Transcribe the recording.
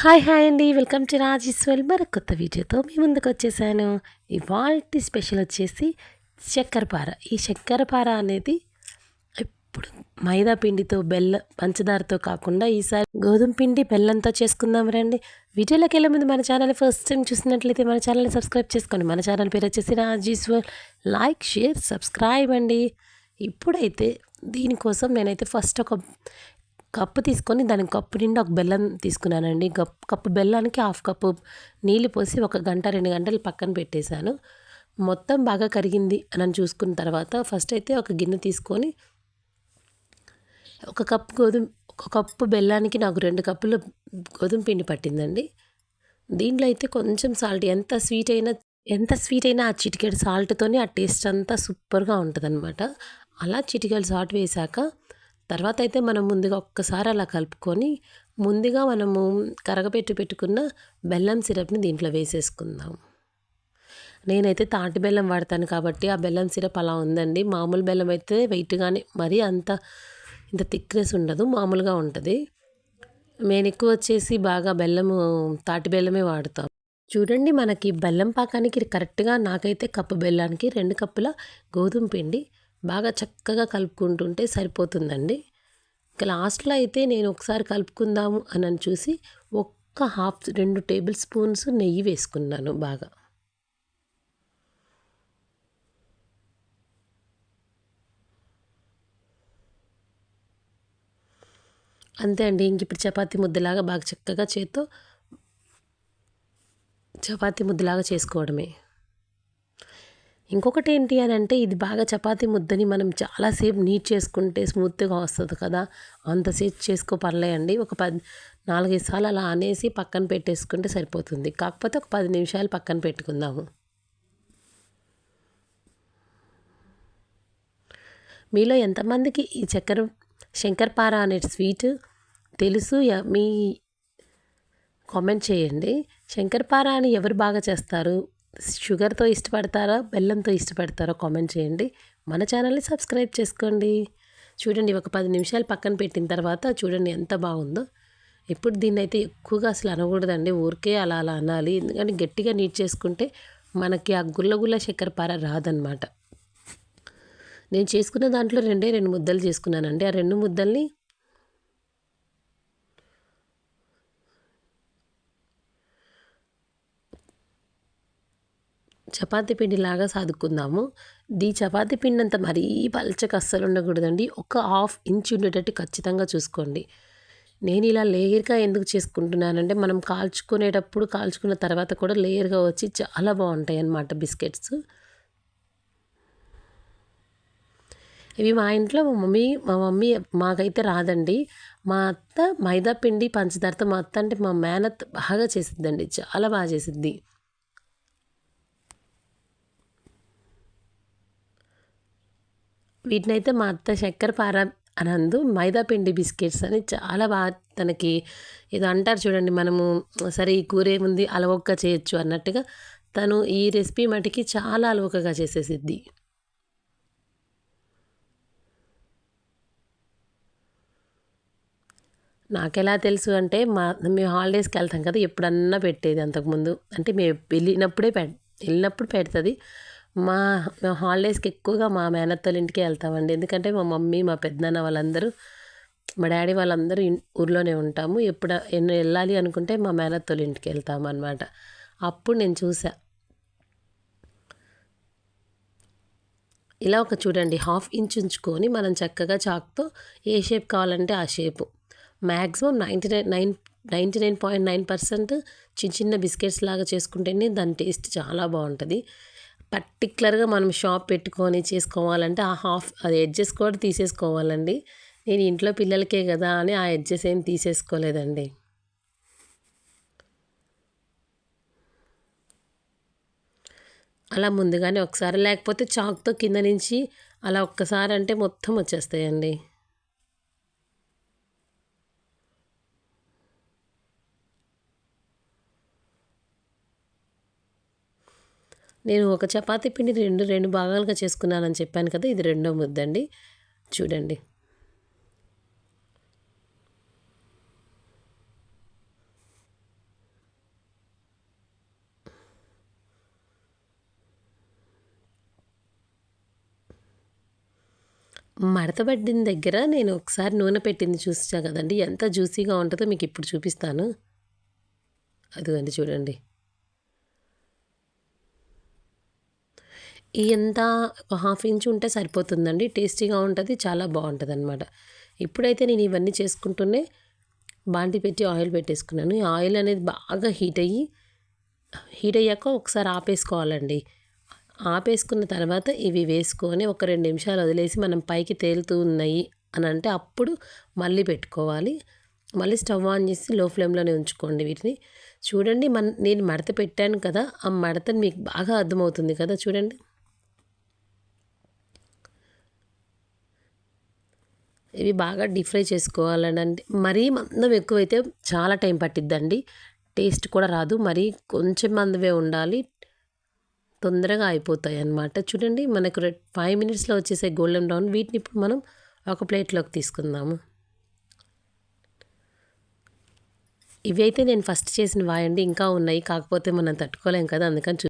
Hi hi అండి. Welcome to Rajeshwari మరి కొత్త వీడియోతో మీ ముందుకు వచ్చేసాను. ఇవాళ స్పెషల్ వచ్చేసి చక్కెరపార. ఈ చక్కెరపార అనేది ఇప్పుడు మైదా పిండితో బెల్లం పంచదారతో కాకుండా ఈసారి గోధుమ పిండి బెల్లంతో చేసుకుందాం రండి. వీడియోలోకి వెళ్ళే ముందు మన ఛానల్ ఫస్ట్ టైం చూసినట్లయితే మన ఛానల్ని సబ్స్క్రైబ్ చేసుకోండి మన ఛానల్ పేరు వచ్చేసి రాజేశ్వర్ లైక్ షేర్ సబ్స్క్రైబ్ అండి. ఇప్పుడైతే దీనికోసం నేనైతే ఫస్ట్ ఒక కప్పు తీసుకొని దానికి కప్పు నిండా ఒక బెల్లం తీసుకున్నానండి. కప్పు బెల్లానికి హాఫ్ కప్పు నీళ్ళు పోసి ఒక గంట రెండు గంటలు పక్కన పెట్టేశాను. మొత్తం బాగా కరిగింది అని చూసుకున్న తర్వాత ఫస్ట్ అయితే ఒక గిన్నె తీసుకొని ఒక కప్పు గోధుమ ఒక కప్పు బెల్లానికి నాకు రెండు కప్పులు గోధుమ పిండి పట్టిందండి. దీంట్లో అయితే కొంచెం సాల్ట్ ఎంత స్వీట్ అయినా ఎంత స్వీట్ అయినా ఆ చిటికెడు సాల్ట్తోనే ఆ టేస్ట్ అంతా సూపర్గా ఉంటుందన్నమాట. అలా చిటికెడు సాల్ట్ వేశాక తర్వాత అయితే మనం ముందుగా ఒక్కసారి అలా కలుపుకొని ముందుగా మనము కరగపెట్టి పెట్టుకున్న బెల్లం సిరప్ని దీంట్లో వేసేసుకుందాం. నేనైతే తాటి బెల్లం వాడతాను కాబట్టి ఆ బెల్లం సిరప్ అలా ఉందండి. మామూలు బెల్లం అయితే వెయిట్గానే మరీ అంత ఇంత థిక్నెస్ ఉండదు మామూలుగా ఉంటుంది. నేను ఎక్కువ వచ్చేసి బాగా బెల్లము తాటి బెల్లమే వాడతాం. చూడండి మనకి బెల్లం పాకానికి కరెక్ట్గా నాకైతే కప్పు బెల్లానికి రెండు కప్పుల గోధుమ పిండి బాగా చక్కగా కలుపుకుంటుంటే సరిపోతుందండి. ఇంకా లాస్ట్లో అయితే నేను ఒకసారి కలుపుకుందాము అని చూసి ఒక్క హాఫ్ రెండు టేబుల్ స్పూన్స్ నెయ్యి వేసుకున్నాను బాగా. అంతే అండి ఇంక ఇప్పుడు చపాతి ముద్దలాగా బాగా చక్కగా చేత్తో చపాతి ముద్దలాగా చేసుకోవడమే. ఇంకొకటి ఏంటి అని అంటే ఇది బాగా చపాతి ముద్దని మనం చాలాసేపు నీట్ చేసుకుంటే స్మూత్గా వస్తుంది కదా. అంతసేపు చేసుకో పర్లేదండి. ఒక పది నాలుగైదు సార్లు అలా అనేసి పక్కన పెట్టేసుకుంటే సరిపోతుంది. కాకపోతే ఒక పది నిమిషాలు పక్కన పెట్టుకుందాము. మీలో ఎంతమందికి ఈ చక్కెర శంకర్పార అనే స్వీట్ తెలుసు? మీ కామెంట్ చేయండి. శంకర్పార అని ఎవరు బాగా చేస్తారు? షుగర్తో ఇష్టపడతారా బెల్లంతో ఇష్టపడతారో కామెంట్ చేయండి. మన ఛానల్ని సబ్స్క్రైబ్ చేసుకోండి. చూడండి ఒక పది నిమిషాలు పక్కన పెట్టిన తర్వాత చూడండి ఎంత బాగుందో. ఇప్పుడు దీన్ని అయితే ఎక్కువగా అసలు అనకూడదండి. ఊరికే అలా అలా అనాలి. ఎందుకంటే గట్టిగా నీట్ చేసుకుంటే మనకి ఆ గుల్ల గుల్ల చక్కెర పార రాదనమాట. నేను చేసుకున్న దాంట్లో రెండే రెండు ముద్దలు చేసుకున్నానండి. ఆ రెండు ముద్దల్ని చపాతి పిండిలాగా సాదుకుందాము దీ చపాతి పిండి అంత మరీ పలచక అస్సలు ఉండకూడదండి. ఒక హాఫ్ ఇంచ్ ఉండేటట్టు ఖచ్చితంగా చూసుకోండి. నేను ఇలా లేయర్గా ఎందుకు చేసుకుంటున్నానంటే మనం కాల్చుకునేటప్పుడు కాల్చుకున్న తర్వాత కూడా లేయర్గా వచ్చి చాలా బాగుంటాయి అన్నమాట బిస్కెట్స్. ఇవి మా ఇంట్లో మా మమ్మీ మా మమ్మీ మాకైతే రాదండి. మా అత్త మైదా పిండి పంచదారతో మా అత్త అంటే మా మేనత్ బాగా చేసిద్దండి. చాలా బాగా చేసిద్ది. వీటినైతే మా అత్త చక్కెర పార అనందు మైదా పిండి బిస్కెట్స్ అని చాలా బాగా తనకి ఏదో అంటారు చూడండి మనము సరే ఈ కూర ఏముంది అలవొక్క చేయొచ్చు అన్నట్టుగా తను ఈ రెసిపీ మటుకి చాలా అలవకగా చేసేసిద్ది. నాకెలా తెలుసు అంటే మా మేము హాలిడేస్కి వెళ్తాం కదా ఎప్పుడన్నా పెట్టేది అంతకుముందు అంటే మేము వెళ్ళినప్పుడే పె వెళ్ళినప్పుడు పెడుతుంది. మా మేము హాలిడేస్కి ఎక్కువగా మా మేనత్తల ఇంటికి వెళ్తామండి. ఎందుకంటే మా మమ్మీ మా పెద్దనాన్న వాళ్ళందరూ మా డాడీ వాళ్ళందరూ ఊర్లోనే ఉంటాము. ఎప్పుడు ఎన్నో వెళ్ళాలి అనుకుంటే మా మేనత్తల ఇంటికి వెళ్తాము అనమాట అప్పుడు నేను చూసా. ఇలా ఒక చూడండి హాఫ్ ఇంచ్ ఉంచుకొని మనం చక్కగా చాక్తో ఏ షేప్ కావాలంటే ఆ shape. Maximum ninety nine nine ninety nine point nine percent చిన్న చిన్న బిస్కెట్స్ లాగా చేసుకుంటేనే దాని టేస్ట్ చాలా బాగుంటుంది. పర్టికులర్గా మనం షాప్ పెట్టుకొని చేసుకోవాలంటే ఆ హాఫ్ అది ఎడ్జెస్ కూడా తీసేసుకోవాలండి. నేను ఇంట్లో పిల్లలకే కదా అని ఆ ఎడ్జెస్ ఏం తీసేసుకోలేదండి. అలా ముందుగానే ఒకసారి లేకపోతే చాక్తో కింద నుంచి అలా ఒక్కసారి అంటే మొత్తం వచ్చేస్తాయండి. నేను ఒక చపాతీ పిండి రెండు రెండు భాగాలుగా చేసుకున్నానని చెప్పాను కదా ఇది రెండో ముద్దండి. చూడండి. మడతబడ్డిన దగ్గర నేను ఒకసారి నూనె పెట్టింది చూసా కదండి ఎంత జ్యూసీగా ఉంటుందో మీకు ఇప్పుడు చూపిస్తాను. అదిగండి చూడండి. ఎంత హాఫ్ ఇంచ్ ఉంటే సరిపోతుందండి. టేస్టీగా ఉంటుంది చాలా బాగుంటుంది అనమాట ఇప్పుడైతే నేను ఇవన్నీ చేసుకుంటూనే బాంటి పెట్టి ఆయిల్ పెట్టేసుకున్నాను. ఈ ఆయిల్ అనేది బాగా హీట్ అయ్యి హీట్ అయ్యాక ఒకసారి ఆపేసుకోవాలండి. ఆపేసుకున్న తర్వాత ఇవి వేసుకొని ఒక రెండు నిమిషాలు వదిలేసి మనం పైకి తేలుతూ ఉన్నాయి అనంటే అప్పుడు మళ్ళీ పెట్టుకోవాలి. మళ్ళీ స్టవ్ ఆన్ చేసి లో ఫ్లేమ్‌లోనే ఉంచుకోండి వీటిని. చూడండి మన్ నేను మడత పెట్టాను కదా! ఆ మడతని మీకు బాగా అర్థమవుతుంది కదా! చూడండి. ఇవి బాగా డీప్ ఫ్రై చేసుకోవాలనంటే మరీ మందం ఎక్కువైతే చాలా టైం పట్టిద్దండి. టేస్ట్ కూడా రాదు. మరీ కొంచెం మందమే ఉండాలి. తొందరగా అయిపోతాయి అన్నమాట చూడండి మనకు ఫైవ్ మినిట్స్‌లో వచ్చేసే గోల్డెన్ బ్రౌన్. వీటిని ఇప్పుడు మనం ఒక ప్లేట్‌లోకి తీసుకుందాము. ఇవైతే నేను ఫస్ట్ చేసిన వాయండి ఇంకా ఉన్నాయి. కాకపోతే మనం తట్టుకోలేం కదా! అందుకని చూ